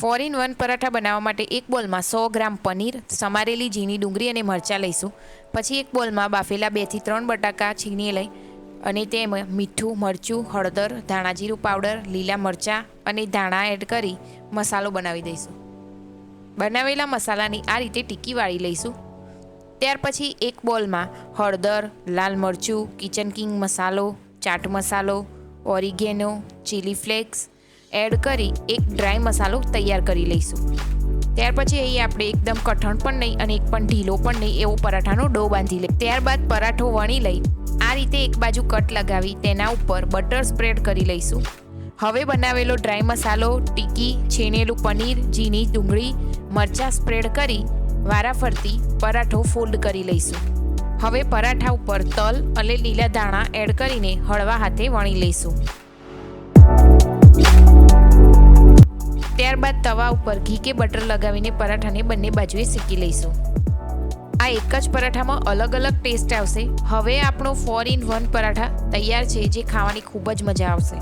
Four in one paratha બનાવવા માટે એક બોલમાં સો ગ્રામ પનીર, સમારેલી ઝીણી ડુંગળી અને મરચાં લઈશું. પછી એક બોલમાં બાફેલા બેથી ત્રણ બટાકા છીણી લઈ અને તેમાં મીઠું, મરચું, હળદર, ધાણાજીરું પાવડર, લીલા મરચાં અને ધાણા એડ કરી મસાલો બનાવી દઈશું. બનાવેલા મસાલાની આ રીતે ટીકી વાળી લઈશું. ત્યાર પછી એક બોલમાં હળદર, લાલ મરચું, કિચન કિંગ મસાલો, ચાટ મસાલો, ઓરિગેનો, ચીલી ફ્લેક્સ એડ કરી એક ડ્રાય મસાલો તૈયાર કરી લઈશું. ત્યાર પછી અહીં આપણે એકદમ કઠણ પણ નહીં અને એક પણ ઢીલો પણ નહીં એવો પરાઠાનો ડો બાંધી લઈ ત્યારબાદ પરાઠો વણી લઈ આ રીતે એક બાજુ કટ લગાવી તેના ઉપર બટર સ્પ્રેડ કરી લઈશું. હવે બનાવેલો ડ્રાય મસાલો, ટીકી, છીણેલું પનીર, ઝીણી ડુંગળી, મરચાં સ્પ્રેડ કરી વારાફરતી પરાઠો ફોલ્ડ કરી લઈશું. હવે પરાઠા ઉપર તલ અને લીલા ધાણા એડ કરીને હળવા હાથે વણી લઈશું. ત્યારબાદ તવા ઉપર ઘી કે બટર લગાવીને પરાઠાને બંને બાજુએ શેકી લઈશું. આ એક જ પરાઠામાં અલગ અલગ ટેસ્ટ આવશે. હવે આપણો ફોર ઇન વન પરાઠા તૈયાર છે જે ખાવાની ખૂબ જ મજા આવશે.